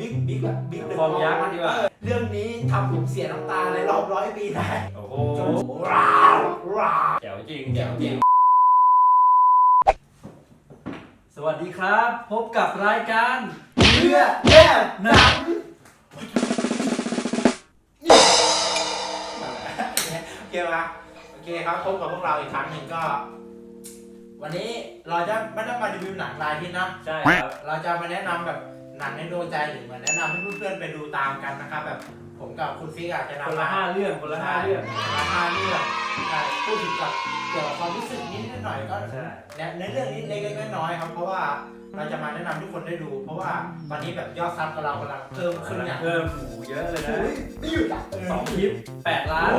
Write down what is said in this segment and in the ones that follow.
บิ๊กบิ๊กแบบบิ๊กฟอร์มยักษ์ดีกว่า เรื่องนี้ทำผมเสียน้ำตาในรอบร้อยปีได้โอ้โหจนว้าวว้าวแจ๋วจริงแจ๋วจริง สวัสดีครับ พบกับรายการเลือดแย่หนังนี่โอเคปะโอเคครับพบกับพวกเราอีกครั้งหนึ่งก็ วันนี้เราจะไม่ได้มารีวิวหนังรายที่นะ ใช่ครับ เราจะมาแนะนำแบบ หนังในดวงใจหรือเหมือนแนะนำให้เพื่อนๆไปดูตามกันนะครับแบบผมกับคุณฟิกอาจจะคนนำละมาห้าเรื่องคนละห้าเรื่องราคาเรื่องใช่พูดถึงกับเกี่ยวกับความรู้สึกนิดหน่อยก็ ใช่ และในเรื่องนี้เล็กๆน้อยๆครับ เพราะว่าเราจะมาแนะนำทุกคนได้ดู เพราะว่าตอนนี้แบบยอดซับกับเรากำลังเพิ่มขึ้นอย่างเพิ่มหมูเยอะเลยนะโอ้ยไม่หยุดอะสองคลิปแปดล้าน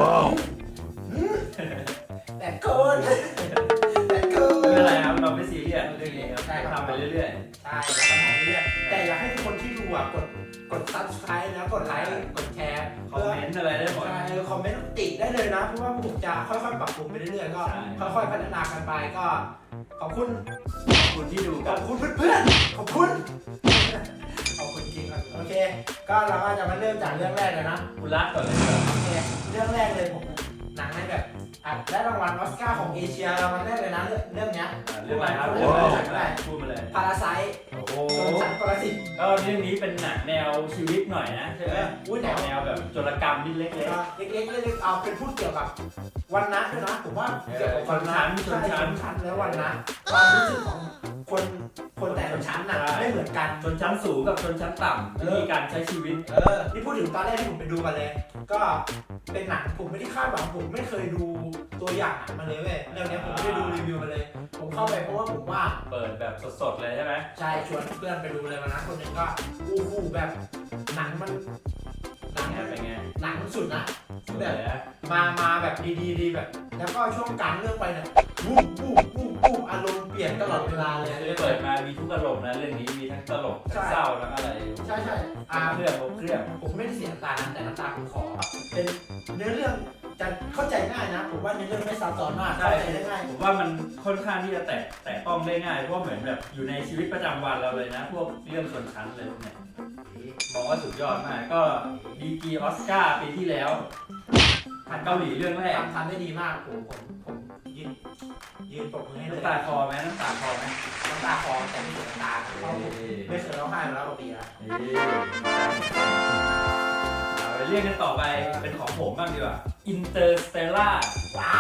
แต่เกินแต่เกิ ไม่นเป็นไรครับเราไม่ซีเรียสเรื่องนี้ครับใช่ครับทำไปเรื่อยใช่เราก็ทำเรื่อยๆแต่อยากให้ทุกคนที่ดูอะกดกด subscribe แล้วกดไลค์กดแชร์ๆ คอมเมนต์อะไรได้หมด ใช่เออคอมเมนต์ติได้เลยนะ เพราะว่าผมจะค่อยๆปรับปรุงไปเรื่อยๆก็ ใช่ ค่อยๆพัฒนากันไปก็ขอบคุณขอบคุณที่ดูขกัอนบคุณเพื่อนๆขอบคุณขอบคุณจริงครับโอเค ก็เราก็จะมาเริ่มจากเรื่องแรกเลยนะ คุณรักก่อนเลยครับ โอเคเรื่องแรกเลยผม หนังในแบบอะได้รางวัลออสการ์ของเอเชียรางวัลแรกเลยนะเรื่องเรื่องเนี้ยอ่าเรื่องอะไรครับเรื่องอะไรพูดมาเลยพาราไซโอ้โหโดนสันปรสิตก็เรื่องนี้เป็นหนังแนวชีวิตหน่อยนะใช่ไหมอุ้ยแนวแนวแบบโจรกรรมนิดเล็กเล็กๆเล็กๆเอาเป็นพูดเกี่ยวกับวันนะด้วยนะผมว่าเกี่ยวกับวันนะชนชั้นใช่ชนชั้นแล้ววันนะความรู้สึกของ คนคนแต่ละชั้นน่ะใช่ไม่เหมือนกันๆชนชั้นสูงกับชนชั้นต่ำวิธีการใช้ชีวิต เออ นี่พูดถึงตอนแรกที่ผมไปดูมาเลย ก็เป็นหนังผมไม่ได้คาดหวังผมไม่เคยดูตัวอย่างหนังมาเลยเว้ยเรื่องเนี้ยผมไม่ได้ดูรีวิวมาเลย ผมเข้าไปเพราะว่าผมว่างเปิดแบบสดๆเลยใช่ไหม ใช่ชวนเพื่อนไปดูเลยวันนั้นคนหนึ่งก็อู้หูแบบหนังมัน หนังไงมันเป็นไงหนังสุดนะสวยแบบนะมามาแบบดีๆดีแบบ แล้วก็ช่วงกลางเรื่องไปเนี่ยวูบวูบวูบวูบอารมณ์เปลี่ยนตลอดเวลาเลย คือเปิดมามีทุกอารมณ์นะเรื่องนี้มีทั้งตลกทั้งเศร้าทั้งอะไรใช่ใช่อ่าเครื่องครบเครื่องผมไม่ได้เสียน้ำตานะแต่น้ำตาผมคอเป็นเนื้อเรื่อง จะเข้าใจง่ายนะ ผมว่าเนื้อเรื่องไม่ซับซ้อนมากใช่เข้าใจได้ง่ายผมว่ามันค่อนข้างที่จะแตะแตะต้องได้ง่ายเพราะว่าเหมือนแบบอยู่ในชีวิตประจำวันเราเลยนะ พวกเรื่องชนชั้นเลยพวกเนี่ยมองว่าสุดยอดมากก็ดีกรีออสการ์ปีที่แล้วเกาหลีเรื่องแรกทำทำได้ดีมากผมผมผมยืนยืนปรบมือให้เลยน้ำตาคอไหมน้ำตาคอไหมน้ำตาคลอแต่ไม่เสียน้ำตาเพราะผมไม่เคยร้องไห้มาแล้วกว่าปีแล้วเอ๊เอาไปเรียกกันต่อไปเป็นของผมบ้างดีกว่า Interstellar ว้า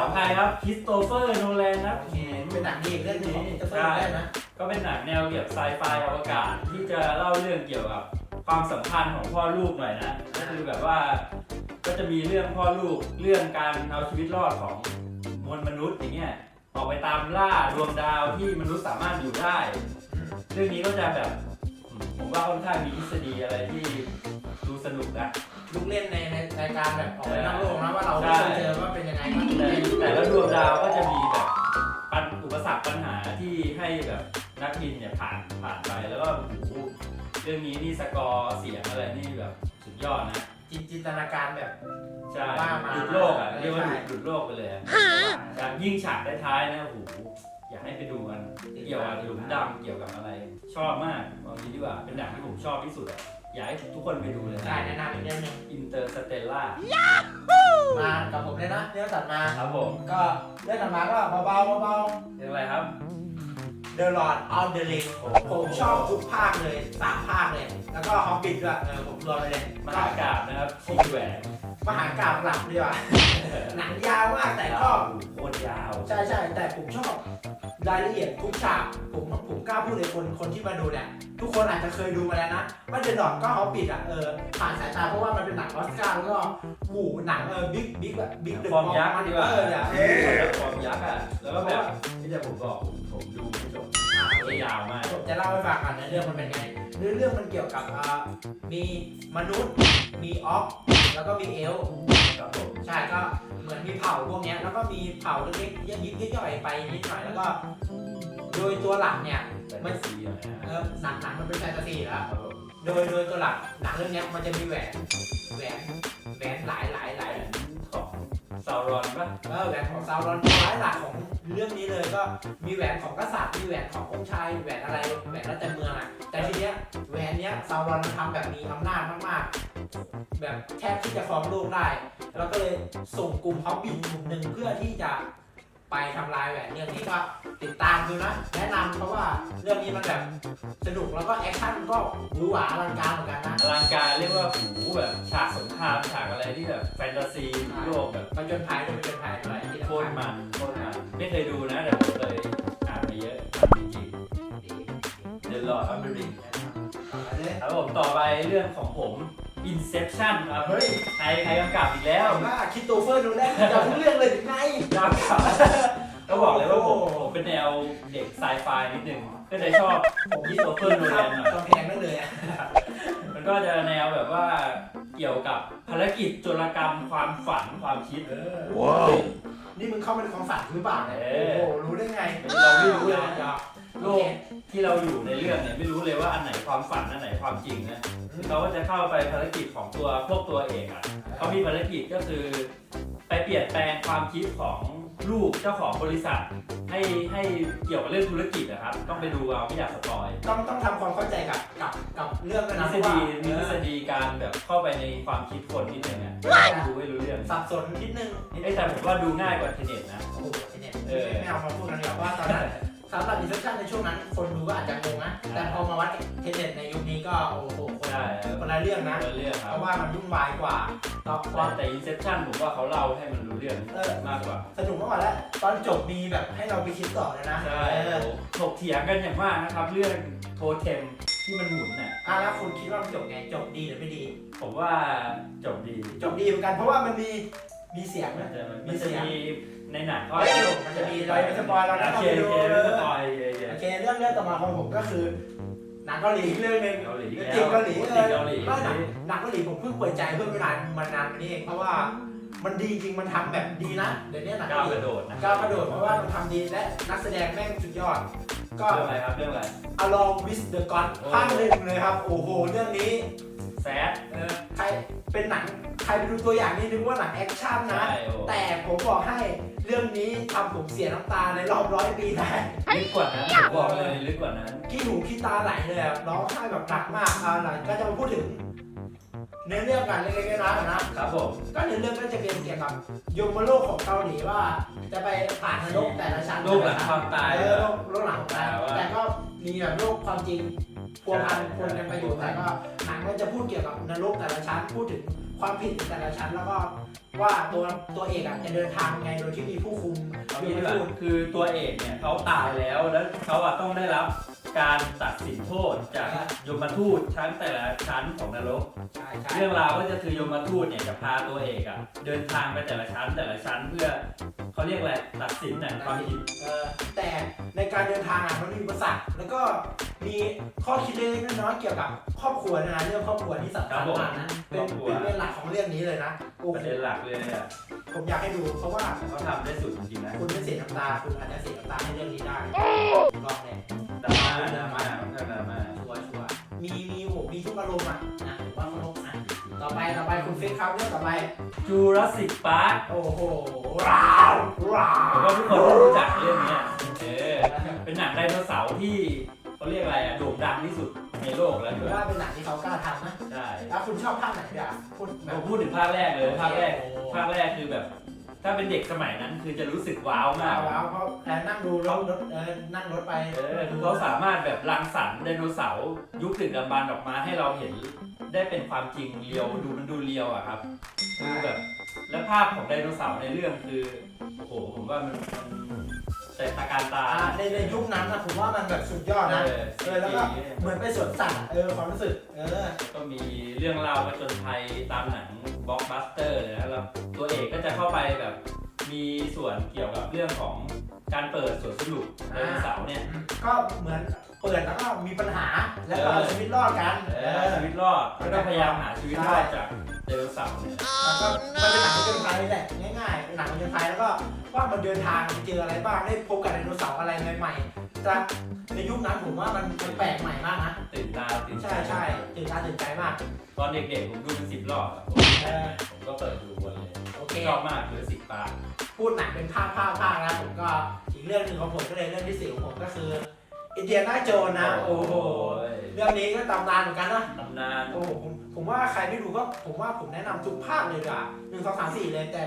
ของใครครับคริสโตเฟอร์โนแลนครับโอเคเป็นหนังดีอีกเรื่องหนึงของจะเฟิร์นได้นะ ก็เป็นหนังแนวเกี่ยวกับไซไฟอวกาศที่จะเล่าเรื่องเกี่ยวกับความสัมพันธ์ของพ่อลูกหน่อยนะก็คือแบบว่าก็จะมีเรื่องพ่อลูกเรื่องการเอาชีวิตรอดของมวลมนุษย์อย่างเงี้ยออกไปตามล่าดวงดาวที่มนุษย์สามารถอยู่ได้ เรื่องนี้ก็จะแบบอืมผมว่าค่อนข้างมีทฤษฎีอะไรที่ดูสนุกนะ ลูกเล่นในในในการแบบออกไปนอกโลกนะว่าเราไม่เคยเจอว่าเป็นยังไงบ้างแต่แต่ละดวงดาวก็จะมีแบบปัญอุปสรรคปัญหาที่ให้แบบนักบินเนี่ยผ่านผ่านไปแล้วก็โอ้โหเรื่องนี้นี่สกอร์เสียงอะไรนี่แบบสุดยอดนะ จินจินตนาการแบบ ใช่ว่ามาหยุดโลกอะใช่เรียกว่าหยุดหยุดโลกไปเลยอะจากยิ่งฉากท้ายๆนะโอ้โหอยากให้ไปดูกันเกี่ยวกับหลุมดำเกี่ยวกับอะไร ชอบมากเอางี้ดีกว่าเป็นหนังที่ผมชอบที่สุดอะ อยากให้ทุกคนไปดูเลยได้แนะนำอีกเรื่องหนึงอินเตอร์สเตลล่ามากับผมเลยนะเรื่องตัดมา ครับผมก็เรื่องตัดมาก็เบาๆเบาเรื่องอะไรครับ ๆ The Lord of the Rings ผมชอบทุกภาคเลยสามภาคเลย แล้วก็ Hobbit ด้วยเออผมรวมไปเลยมหากาบนะครับชีแหวนมหากาพย์หลักดีกว่าหนังยาวมากแต่ก็โคตรยาว ใช่ใช่แต่ผมชอบ รายละเอียดทุกฉากผมผมกล้าพูดเลยคนคนที่มาดูเนี่ย ทุกคนอาจจะเคยดูมาแล้วนะว่าเดนดอนก็ฮอบบิทอะเออผ่านสายตาเพราะว่ามันเป็นหนังออสการ์แล้วก็หูหนังเออบิ๊กบิ๊กแบบบิ๊กเดอะฟอร์มยักษ์ดีกว่า เออเนี่ยเออฟอร์มยักษ์อะ แล้วก็แบบที่จะผมบอกผมผมดูไม่จบก็ยาวมากผมจะเล่าให้ฟังกันในเรื่องมันเป็นไงเรื่องเรื่องมันเกี่ยวกับอ่ามีมนุษย์มีออฟ แล้วก็มีเอลฟ์ครับผมใช่ก็เหมือนมีเผ่าพวกเนี้ยแล้วก็มีเผ่าเล็กๆยิบยิบย่อยๆไปนิดหน่อยแล้วก็ โดยตัวหลักเนี่ยแต่ไม่ซีหน่อยเอนะอหนังหนังมันเป็นแฟนตาซีอยู่แล้ว ครับผมโดยโดยตัวหลักหนังเรื่องเนี้ยมันจะมีแหวนแหวนแหวนหลายหลายหลายของซาวรอนปะเออแหวนของซาวรอนท้ายหลักของเรื่องนี้เลยก็มีแหวนของกษัตริย์มีแหวนขององค์ชายแหวนอะไรแหวนแล้วแต่เมืองอะแต่ทีเนี้ยแหวนเนี้ยซาวรอนทำแบบมีอำนาจมากๆ แบบแทบที่จะครองโลกได้ แล้วก็เลยส่งกลุ่มฮอบบิทกลุ่มหนึ่งเพื่อที่จะไปทำลายแหวนเรื่องนี้ก็ติดตามดูนะ แนะนำเพราะว่าเรื่องนี้มันแบบสนุกแล้วก็แอคชั่นก็หวือหวาอลังการเหมือนกันนะ อลังการเรียกว่าหูแบบฉากสงครามฉากอะไรที่แบบแฟนตาซีโลกแบบมันจนภัยด้วยมันจนภัยด้วยที่โคสำตคัรญมันโคตรมันไม่เคยดูนะแต่ผมเคยอ่านไปเยอะจริงๆ The Lord of the Rings เอาเลยครับผมต่อไปเรื่องของผม Inception ครับเฮ้ย ใครใครกำกับอีกแล้วว่าคิดโตเฟอร์ดูได้อย่าเพิ่งเรื่องเลยถึงไง กำกับก็บอกเลยว่าผมผมเป็นแนวเด็กไซไฟนิดนึงก็จะชอบผมคิดโตเฟอร์ดูแลหน่อย กำแพงได้เลยอะมันก็จะแนวแบบว่าเกี่ยวกับภารกิจโจรกรรมความฝันความคิดว้าว นี่มึงเข้ามาในความฝันหรือเปล่าเนี่ยเอโอ้อโหรู้ได้ไง เราไม่รู้เลยอย่า โลกที่เราอยู่ในเรื่องเนี่ยไม่รู้เลยว่าอันไหนความฝันอันไหนความจริงนะเขาก็จะเข้าไปภารกิจของตัวพวกตัวเอกอะเขามีภารกิจก็คือ ไปเปลี่ยนแปลงความคิดของลูกเจ้าของบริษัท ให้ให้เกี่ยวกับเรื่องธุรกิจนะครับ ต้องไปดูเอาไม่อยากสปอยต้องต้องทำความเข้าใจกับกับกับเรื่องด้วยทฤนะษเพราะว่าฎีเอมีทฤอษฎีการแบบเข้าไปในความคิดคนนิดนึงอะดูไม่รู้เรื่องสับสนนิดนึงไอ้ยแต่ผมว่าดูง่ายกว่าเทเน็ตนะ โอ้โหเนี่ยเออไม่เอามาพูดกันเดี๋ยวว่าตอนนั้น สำหรับอินเซปชั่นในช่วงนั้น คนดูก็อาจจะงงนะ แต่พอมาวัดเทนเน็ตในยุคนี้ก็โอ้โหคนใช่คนละเรื่องนะคนละเรื่องคเพรับราะว่ามันยุ่งวายกว่าต่อคแต่วามแต่ Inception ผมว่าเขาเล่าให้มันรู้เรื่องเออมากกว่าสนุกมากกว่าแล้ว ตอนจบมีแบบให้เราไปคิดต่อเลยนะใช่เออถกเถียงกันอย่างมากนะครับ เรื่องโทเทมที่มันหมุนน่ะอะแล้วคุณคิดว่ามันจบไง จบดีหรือไม่ดี ผมว่าจบดีจบดีเหมือนกัน เพราะว่ามันมีมีเสียงมันนะจะมันมีจะเสียงมี ในหนังก็เฮ้ยมันจะมีเราไม่สปอยเรานะโอเคโอเคไม่สปอยโอเคโอเคโอเคเรื่องเรื่องต่อมาของผมก็คือหนังเกาหลีอีกเรื่องหนึ่งเกาหลีจแล้ริงวเกาหลีจเอริงอเกาหลีไม่หนังหนังเกาหลีผมเพิ่งเปิดใจเพิ่งไม่นานมานานมานี้เองเพราะว่ามันดีจริงมันทำแบบดีนะเดี๋ยวนี้หนังก้าวเกาหกลีระโดดนะก้าวกระโดดเพราะว่ามันทำดีและนักแสดงแม่งสุดยอด ก็ เรื่องอะไรครับเรื่องอะไร Along with the God ภาคหนึ่งเลยครับ โอ้โห เรื่องนี้แซด เออใคร เป็นหนังใครไปดูตัวอย่างนี่นึกว่าหนังแอคชั่นนะ ใช่โอ้ แต่ผมบอกให้เรื่องนี้ทำผมเสียน้ำตาในรอบร้อยปีได้ ลึกกว่านั้นผมบอกเลยลึกกว่านั้น ขี้หูขี้ตาไหลเลยอะร้องไห้แบบหนักมากอ่าหลังก็จะมาพูดถึงเนื้อเรื่องกันเล็กๆน้อยๆก่อนนะ ครับผมก็เนื้อเรื่องก็จะเป็นเกี่ยวกับยมโลกของเกาหลีว่า จะไปผ่านนรกแต่ละชั้นโลกหลังความตาย เออโลกโลกหลังความตายแต่ว่า แต่ก็มีแบบโลกความจริง พัวพันคนกันไปอยู่แต่ก็หนังก็จะพูดเกี่ยวกับนรกแต่ละชั้นพูดถึงความผิดแต่ละชั้นแล้วก็ว่าตัวตัวเอกอะจะเดินทางยังไงโดยที่มีผู้คุมเอาอยู่งี้ดีกว่าคือตัวเอกเนี่ยเขาตายแล้วแล้วเขาอะต้องได้รับการตัดสินโทษจากยมทูตชั้นแต่ละชั้นของนรก ใช่ใช่เรื่องราวก็จะคือยมทูตเนี่ยจะพาตัวเอกอะเดินทางไปแต่ละชั้นแต่ละชั้นเพื่อเขาเรียกอะไรตัดสินน่ะความผิด เออแต่ การเดินทางอะมันมีอุปสรรคแล้วก็มีข้อคิดเล็กๆน้อยๆเกี่ยวกับครอบครัวนะเรื่องครอบครัวที่สำคัญมากนะเป็นเป็นเรื่องหลักของเรื่องนี้เลยนะโอ้ประเด็นหลักเลยเนี่ยผมอยากให้ดูเพราะว่าเขาทำได้สุดจริงๆนะคุณไม่เสียน้ำตาคุณอาจจะเสียน้ำตาให้เรื่องนี้ได้ลองเลยดราม่าดราม่าค่อนข้างดราม่าชัวร์ชัวร์มีมีโหมีทุกอารมณ์อะนะผมว่าครบอะต่อไปต่อไปคุณฟิกครับเรื่องต่อไปจูราสสิกพาร์คโอ้โหว้าวว้าผมวว่าทุกคนต้องรู้จักเรื่องเนี้ย เออเป็นหนังไดโนเสาร์ที่เขาเรียกอะไรอะโด่งดังที่สุดในโลกแล้วถืด้อวยว่าเป็นหนังที่เขากล้าทำนะใช่แล้วคุณชอบภาคไหนพี่อะพูดแบผบมพูดถึงภาคแรกเลยภาคแรกโอ้โหภาคแรกคือแบบ ถ้าเป็นเด็กสมัยนั้นคือจะรู้สึกว้าวมาก ว้าวเขาแอบนั่งดูรถรถเออนั่งรถไปเออคือเขาสามารถแบบรังสรรค์ไดโนเสาร์ยุคดึกดำบรรพ์ออกมาให้เราเห็นได้เป็นความจริงเรียวดูมันดูเรียวอะครับคือแบบและภาพของไดโนเสาร์ในเรื่องคือโอ้โหผมว่ามันมัน แต่ตาการตา อ่าในในยุคนั้นนะผมว่ามันแบบสุดยอดนะ เออ เออแล้วก็เหมือนไปสวนสัตว์อะเออความรู้สึก เออ ก็มีเรื่องราวผจญภัยตามหนังบล็อกบัสเตอร์เลยนะแล้วตัวเอกก็จะเข้าไปแบบมีส่วนเกี่ยวกับเรื่องของการเปิดสวนสนุกไดโนเสาร์เนี่ยก็เหมือนเปิดแล้วก็มีปัญหาแล้วก็เอาชีวิตรอดกัน เออชีวิตรอดก็ต้องพยายามหาชีวิตรอดจากไดดโนเสาร์เนี่ยแล้วก็มันเป็นหนังผจญภัยแหละง่ายๆเป็นหนังผจญภัยแล้วก็ว่ามันเดินทางเจออะไรบ้างได้พบกับไดโนเสาร์อะไรใหม่ๆแต่ในยุคนั้นผมว่ามันมันแปลกใหม่มากนะตื่นตาตื่นใจใช่ใช่ตื่นตาตื่นใจมากตอนเด็กๆผมดูเป็นสิบรอบอะผมเออผมก็เปิดดูวนเลยโอเค ชอบมากเลยสิบปากพูดหนังเป็นภาคภาคภาคนะผมก็อีกเรื่องหนึ่งของผมก็เลยเรื่องที่สี่ของผมก็คือ อินเดียนาโจนนะ โอ้โห เรื่องนี้ก็ตำนานเหมือนกันนะ ตำนาน โอ้โหผมผมว่าใครไม่ดูก็ผมว่าผมแนะนำทุกภาคเลยดีกว่าหนึ่งสองสามสี่เลยแต่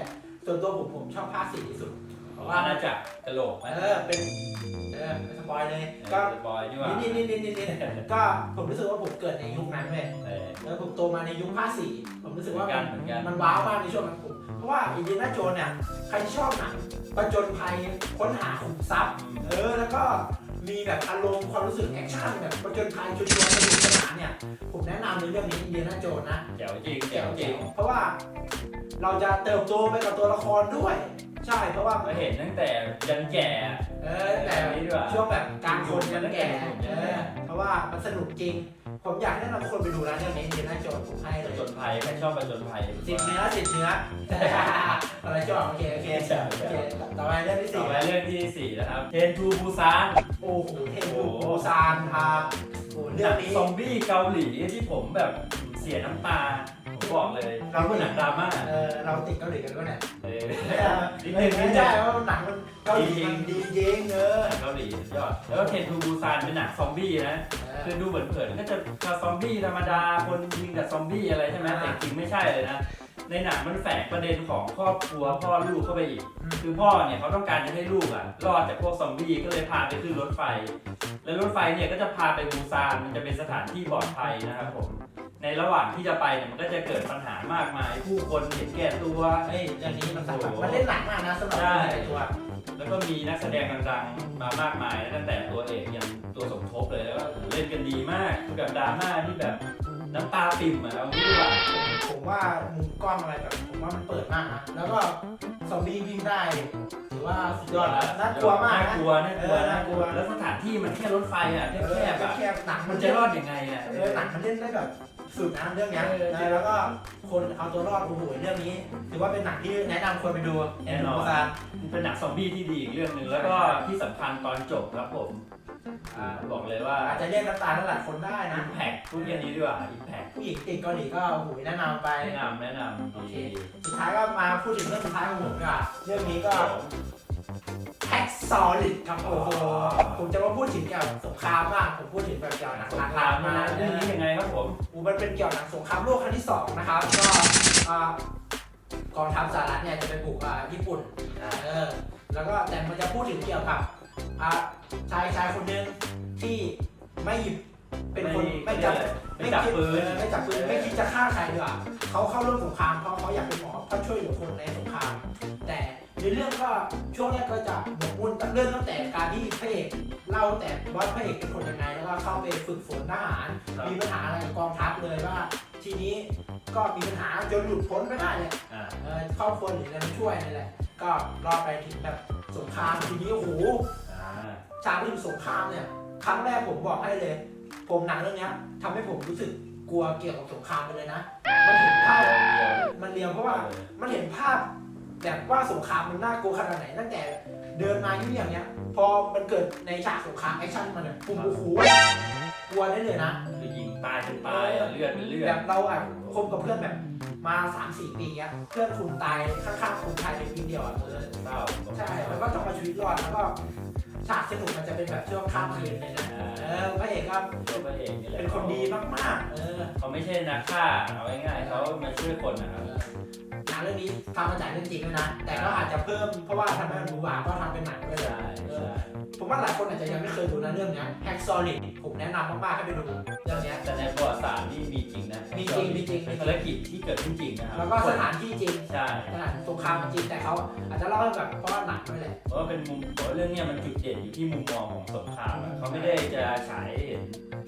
ส่วนตัวผมผมชอบภาคสี่ที่สุด เพราะว่าน่าจะกระโหลกไหมเออเป็นเออไม่สปอยเลย ก็ก็บอยนี่ว่านี่นี่นี่นี่นี่ก็ผมรู้สึกว่าผมเกิดในยุคนั้นเว้ยเออ แล้วผมโตมาในยุคภาคสี่ผมรู้สึกว่าเหมืมัอนนกันเหมือนกัน มันว้าวมากในช่วงนั้นผมเพราะว่าอินเดียนาโจนเนี่ยใครที่ชอบหนังประจนภัยค้นหาขุมทรัพย์ เออแล้วก็ มีแบบอารมณ์ความรู้สึกแอคชั่นแบบประจนภัยชวนชวนสนุกสนานเนี่ย ผมแนะนำในเรื่องนี้อินเดียนาโจนนะ เจ๋วจริงเจ๋วจริงเพราะว่าเราจะเติบโตไปกับตัวละครด้วย ใช่เพราะว่าก็เห็นตั้งแต่ยันแก่เออแต่นี้ดีกว่าช่วงแบบกลางคนยันแก่อืมเออเพราะว่ามันสนุกจริง ผมอยากแนะนำคนไปดูนะเรื่องนี้อินเดียนาโจนผมให้ปเลระยจนภัยใครชอบประจนภัยสิบเนื้อสิบเนื้ออะไรชอบโอเคโอเคใช่โอใช่เคต่อไปเรื่องที่ต่อสี่ ไปเรื่องที่สี่นะครับเทนทูบูซานโอ้โหเทนบูปูซานครับโอ้โหเรื่องนี้ซอมบี้เกาหลีที่ผมแบบเสียน้ำตาผม บอกเลย เราเราเป็นหนังดราม่าเออเราติดเกาหลีกันด้วยเนี่ยเออนิดนึงไม่ใช่ว่าหนังมันเกาหลีมันดีจริงเออหนังเกาหลีสุดยอด แล้วก็เทนทูบูซานเป็นหนังซอมบี้นะ คือดูเหมือนๆก็จะซอมบี้ธรรมดา คนยิงแต่ซอมบี้อะไรใช่ไหมแต่จริงไม่ใช่เลยนะ ในหนังมันแฝงประเด็นของครอบครัวพ่อลูกเข้าไปอีก คือพ่อเนี่ยเขาต้องการจะให้ลูกอะรอดจากพวกซอมบี้ก็เลยพาไปขึ้นรถไฟ แล้วรถไฟเนี่ยก็จะพาไปบูซานมันจะเป็นสถานที่ปลอดภัยนะครับผม ในระหว่างที่จะไปเนี่ยมันก็จะเกิดปัญหามากมาย ผู้คนเห็นแก่ตัวเฮ้ยเรื่องนี้มันสำคัญมันเล่นหนักมากนะสำหรับใช่ตัวแล้วก็มีนักแสดงดังๆมามากมายนะตั้งแต่ตัวเอกยันตัวสมทบเลยแล้วก็โอ้โหเล่นกันดีมากคือแบบดราม่าที่แบบน้ำตาปิ่มอะเอางี้ดีกว่าผมว่ามุมกล้องอะไรแบบผมว่ามันเปิดมากนะแล้วก็ซอมบี้วิ่งได้ถือ ว่าสุดยอดนะน่ากลัวมากน่านะกลัวน่ากลัวเออน่ากลัว แล้วสถานที่มันแค่รถไฟอะเอแคอบๆอะแคบๆหนังมัมันนจะจะรรออดดยังไงอะเออหนังมันเล่นได้แบบสุดนะเรื่องเนี้ยเออนะแล้วก็คนเอาตัวรอดโอ้โหเรื่องนี้ถือว่าเป็นหนังที่แนะนำคนไปดูแน่นอนซานมันเป็นหนังซอมบี้ที่ดีอีกเรื่องหนึ่งแล้วก็ที่สำคัญตอนจบครับผม อ่าบอกเลยว่าอาจจะเรียกน้ำตาหลายคนได้นะ อิมแพคพูดอย่างนี้ดีกว่าอิมแพคผู้หญิงติดเกาหลีก็โอ้โหแนะนำไป แนะนำแนะนำโอเค ดีสุดท้ายก็มาพูดถึงเรื่องสุดท้ายของผมดีกว่าเรื่องนี้ก็ แท็กซอลิดครับโอ้โหผมจะมาพูดถึงเกี่ยวกับสงครามบ้างผมพูดถึงแบบเกี่ยวกับหนังสหงคลัรามกๆมามาเรื่องนี้ยังไงครับผม อูมันเป็นเกี่ยวกับหนังสงครามโลกครั้งที่สองนะครับก็อ่ากองทัพสหรัฐเนี่ยจะไปบุกอ่าญี่ปุ่นเออแล้วก็แต่มันจะพูดถึงเกี่ยวกับ อ่าชายชายคนหนึงที่ไม่หยิบเป็นคนไม่จับไม่จับปืนเออไม่จับปืนไม่คิดจะฆ่าใครดีกว่าเขาเข้าร่วมสงครามเพราะเขาอยากเป็นหมอเขาช่วยเหลือคนในสงคราม แต่ในเรื่องก็ช่วงแรกก็จะหมกมุ่นเรื่องตั้งแต่การที่พระเอกเล่าแต่ว่าพระเอกเป็นคนยังไงแล้วก็เข้าไปฝึกฝนทหารครับมีปัญหาอะไรกับกองทัพเลยว่า ทีนี้ก็มีปัญหาจนหลุดพ้นไม่ได้เลยอ่าเออครอบครัวหรืออะไรมาช่วยนั่นแหละก็รอดไปถึงแบบสงครามทีนี้โอ้โห อ่าฉากถึงสงครามเนี่ยครั้งแรกผมบอกให้เลย ผมหนังเรื่องเนี้ยทำให้ผมรู้สึกกลัวเกี่ยวกับสงครามไปเลยนะ มันเห็นภาพมันเรียวเพราะว่ามันเห็นภาพแบบว่าสงครามมันน่ากลัวขนาดไหนตั้งแต่เดินมาที่อย่างเนี้ย พอมันเกิดในฉากสงครามแอคชั่นมันเนี่ยผมโอ้โหกลัวได้เลยนะ คือยิงตายเป็นตายอะเลือดเป็นเลือแบดบเราอะคบกับเพื่อนแบบมา3าสี่ปีอะเพื่อนคุณตายข้างๆคุณตายในปีเดียวอะเออเศร้า ใช่แล้วก็ต้องมาชีวิตรอดแล้วก็ ฉากสนุกมันจะเป็นแบบช่วงข้ามคืนเลยนะเออพระเอกก็ตัวพระเอกนี่แหละเป็นคนดีมากๆ เออเขาไม่ใช่นักฆ่าเอาง่ายๆเขามาช่วยคนนะครับหนังเรื่องนี้ทำมาจากเรื่องจริงด้วยนะ แต่ก็อาจจะเพิ่มเพราะว่าทำให้มันดูหวานก็ทำเป็นหนังด้วยเลยใช่ใช่ผมว่าหลายคนอาจจะยังไม่เคยดูนะเรื่องเนี้แฮกซอลิด ผมแนะนำมากๆให้ไปดูเรื่องเนี้ย แต่ในประวัติศาสตร์นี่มีจริงนะมีจริงมีจริง เป็นภารกิจที่เกิดขึ้นจริงนะครับแล้วก็สถานที่จริงใช่สถานสงครามจริงแต่เขาอาจจะเล่าให้แบบเพราะว่าหนังด้วยแหละ เพราะว่าเป็นมุมเพราะว่าเรื่องเนี้ยมันจุดเด่นอยู่ที่มุมมองของสงครามอะเขาไม่ได้จะฉายให้เห็น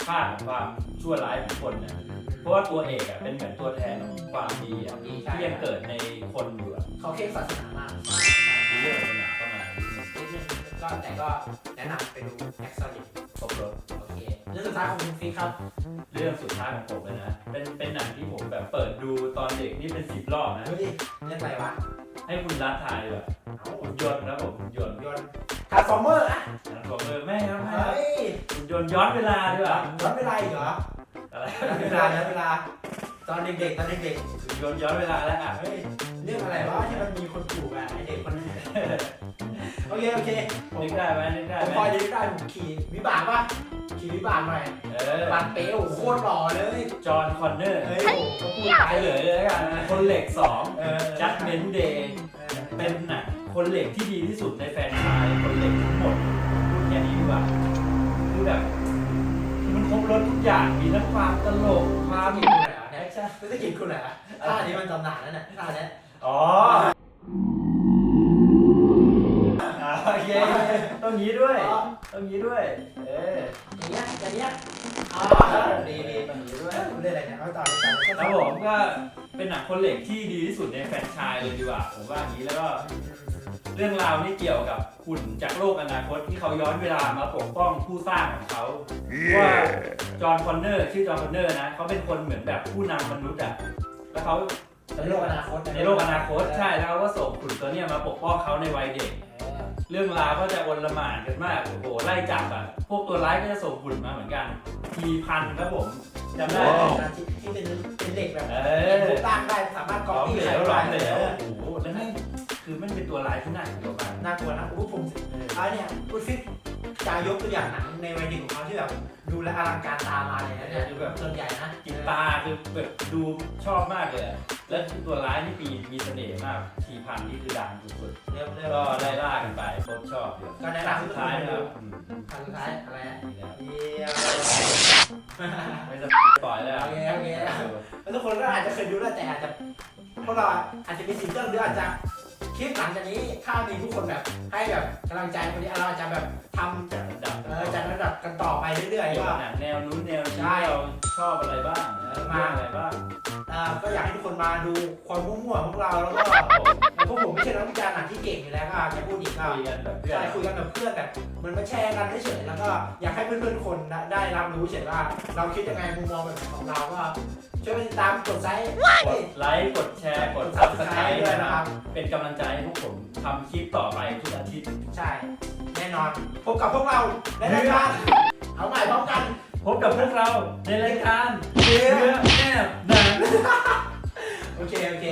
ภาพของความชั่วร้ายของคนนะเพราะว่าตัวเอกอะเป็นเหมือนตัวแทนของความดีอะที่ยังเกิดในคนอยู่อะเขาเข่งศาสนามากมีเรื่องศาสนาเข้ามานิดนึงก็แต่ก็แนะนำไปดูแฮกซอลิดครบรถ โอ เคเรื่องสุดท้ายของคุณฟิกครับ เรื่องสุดท้ายของผมเลยนะ เป็นเป็นหนังที่ผมแบบเปิดดูตอนเด็กนี่เป็นสิบรอบนะ เฮ้ยเรื่องอะไรวะให้คุณรัดทายดีกว่าเอาหุ่นยนต์นะผมหุ่นยนต์ยนต์ทาร์ฟอร์เมอร์อะนะบอกเลยแม่ครับแม่ครับเฮ้ยหุ่นยนต์ย้อนเวลาดีกว่าย้อนเวลาอีกเหรออะไรย้อนเวลาย้อนเวลา ตอนเด็กๆตอนเด็กหุ่นยนต์ย้อนเวลาแล้วอะๆเฮ้ยเรื่องอะไรวะที่มันมีคนถูกอะไอเด็กคนนั้นโอเคโอเคผมนึกได้ไหมนึกได้ผมไหมพอจะนึกได้ผมขี่วิบากปะขี่วิบากหน่อยเออปานเป๊ะโอ้โหโคตรหล่อเลยจอห์นคอนเนอร์เฮ้ยผมก็พูดไปไปเลเลยยแล้วกันนะคนเหล็กสองเออจัดเมนเดย์เออเป็นหนังคนเหล็กที่ดีที่สุดในแฟรนไชายคนเหล็กทั้งหมดพูดแค่นี้ดีกว่าคือแบบคือมันครบรถทุกอย่างมีทั้งความตลกความกินคุณเหร อแอคชั่นไม่ได้กินคุณเหรอท่านี้มันตำนานนั่นแหละท่าเนี้ยอ๋ออ่าโอเคต้องงี้ด้วยอ๋อต้องงี้ด้วย เอออย่างเงี้ยอย่างเงี้ยอ๋อดีดีต้องงี้ด้วยคุณเล่นอะไรเนี่ยเอาต่อเลยต่อเลยแล้วผมก็เป็นหนังคนเหล็กที่ดีที่สุดในแฟรนไชายเลยดีกว่าผมว่าอย่างนี้แล้วก็ เรื่องราวนี่เกี่ยวกับหุ่นจากโลกอนาคตที่เขาย้อนเวลามาปกป้องผู้สร้างของเขาว่าจอห์นคอนเนอร์ชื่อจอห์นคอนเนอร์นะเขาเป็นคนเหมือนแบบผู้นำมนุษย์อะแล้วเขาในโลกอนาคตในโลกอนาคตใช่แล้วเขาก็ส่งหุ่นตัวเนี้ยมาปกป้องเขาในวัยเด็ก เรื่องราวก็จะอนละหมานกันมากโอ้โหไล่จับอะพวกตัวร้ายก็จะส่งหุ่นมาเหมือนกันทีพันครับผมจำได้ไหมที่ที่เป็นเป็นเด็กแบบเอรูอปร่างได้สามารถหก๊ลอปอมปี้เหลใครวหลอมเหลได้วโอ้โหแล้วนั่น คือมันเป็นตัวร้ายที่น่ากลัวมากน่ากลัวนะอู้ผมเอาเนี่ยพูดซิจะยกตัวอย่างหนังในวัยเด็กของเขาที่แบบดูแลวอลังการตามาเลยนะเนี่ยดูแบบส่วนใหญ่นะกินตาคือแบบดูชอบมากเลยอะแล้วตัวร้ายนี่ปีมีเสน่ห์มากทีพันนี่คือดังสุดเริ่มๆเริ่แล้วมก็ไล่ล่ากันไปโคตรชอบอยู่ก็แนะนำให้สุทุดกคท้ายนนะคดูรับอืมครั้งสุดท้ายอะไรนะนี่นะครับเยี่ยมไม่สปอยแล้วโอเคโอเคแล้วทุกคนก็อาจจะเคยดูแล้วแต่อาจจะพวกเราอาจจะมีสิ่งเรื่องหรืออาจจะ คลิปหลังจากนี้ถ้ามีทุกคนแบบให้แบบกำลังใจคนนี้เราอาจจะแบบทำจัดอันดับเออจัดระดับกันต่อไปเรื่อยเกี่ๆยวก็ กับหนังแนวนู้นแนวนี้ใช่ เราชอบอะไรบ้างนะมาเรื่องอะไรบ้างอ่าก็อยากให้ทุกคนมาดูความมั่วๆของพวกเราแล้วก็พวกผมไม่ใช่นักวิจารณ์หนังที่เก่งอยู่แล้วก็จะพูดอีกก็ คุยกันแบบเพื่อนใช่คุยกันแบบเพื่อนแบบเหมันมาแชร์กันเฉยๆแล้วก็อยากให้เพื่อนๆทุกคนได้รับรู้เฉยว่า เราคิดยังไงมุมมองแบบไหนของเราก็ ช่วยไปติดตามกดไลค์กดไลค์ กดแชร์ กดซับส subscribe ไครต์ด้วยนะนะคครัรับบเป็นกำลังใจให้พวกผมทำคลิปต่อไปทุกอาทิตย์ ใช่ แน่นอนพบกับพวกเราในรายการเอาใหม่พร้อมกันพบกับพวกเราในรายการเนื้อแนบหนังโอเค โอเค